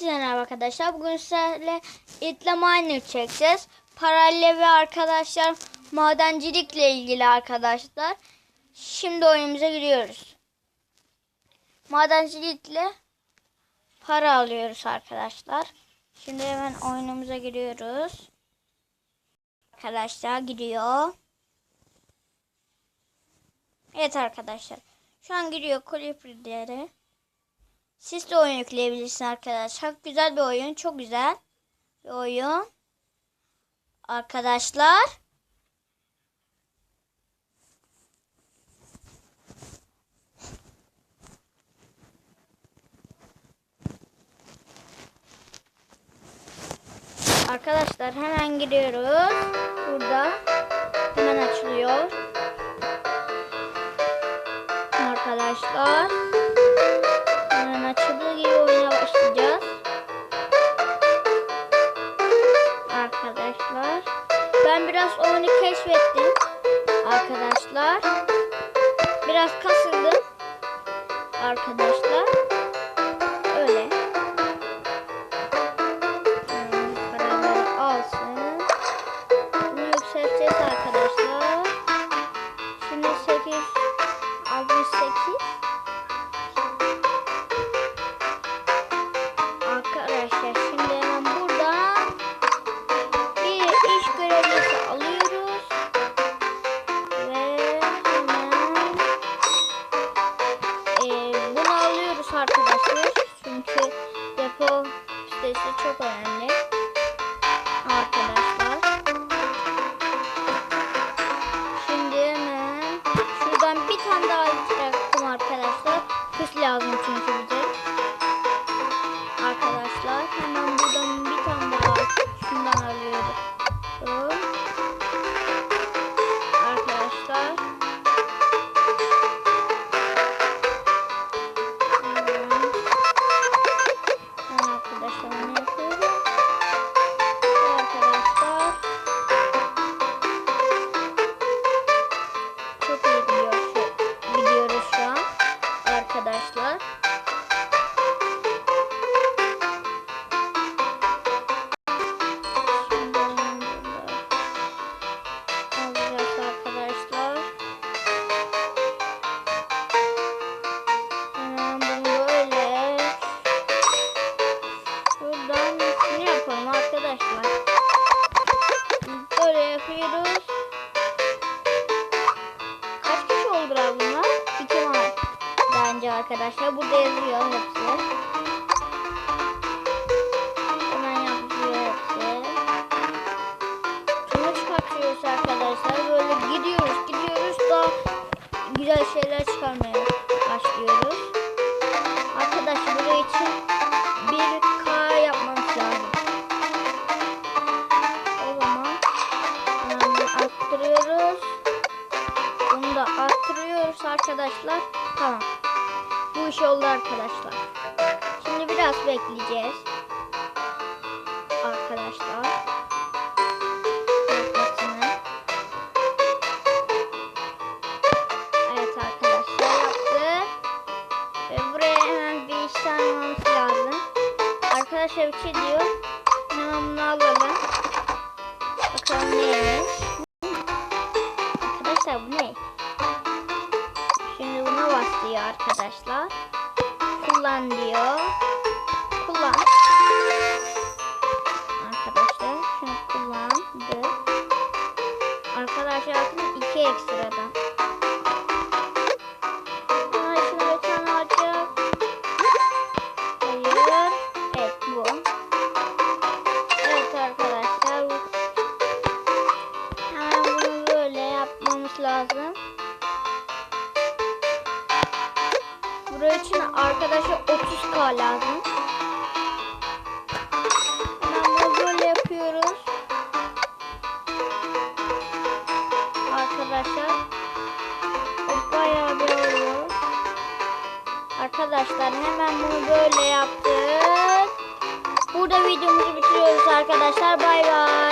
Herkese merhaba arkadaşlar. Bugün sizlerle itle miner çekeceğiz. Paralel ve arkadaşlar madencilikle ilgili arkadaşlar. Şimdi oyunumuza giriyoruz. Madencilikle para alıyoruz arkadaşlar. Şimdi hemen oyunumuza giriyoruz. Arkadaşlar giriyor. Evet arkadaşlar. Şu an giriyor Colibri'lere. Siz de oyun yükleyebilirsiniz arkadaşlar. Güzel bir oyun. Çok güzel bir oyun. Arkadaşlar. Arkadaşlar hemen giriyoruz. Burada hemen açılıyor. Arkadaşlar. Ben biraz oyunu keşfettim. Arkadaşlar. Biraz kasıldım. Arkadaşlar. Kış lazım çünkü Bence arkadaşlar. Burada yazıyor hepsi. Hemen yapıyor hepsi. Şunu çıkartıyoruz arkadaşlar. Böyle gidiyoruz gidiyoruz da güzel şeyler çıkarmaya başlıyoruz. Arkadaşlar buraya için 1K yapmamız lazım. O zaman bunu arttırıyoruz. Bunu da arttırıyoruz arkadaşlar. Tamam. Bu iş oldu arkadaşlar. Şimdi biraz bekleyeceğiz. Arkadaşlar. Yapmasını. Evet arkadaşlar yaptı. Ve buraya hemen bir işlem almamız lazım. Arkadaşlar bir şey diyor. Hemen bunu alalım. Bakalım neymiş. Arkadaşlar bu ne? Diyor arkadaşlar. Kullan diyor. Kullan. Arkadaşlar şunu kullandı. Arkadaşlar bakın iki ekstradan. Aa, Buraya için arkadaşlar 30k lazım. Hemen böyle yapıyoruz. Arkadaşlar. O bayağı bir oluyor. Arkadaşlar hemen bunu böyle yaptık. Burada videomuzu bitiriyoruz arkadaşlar. Bay bay.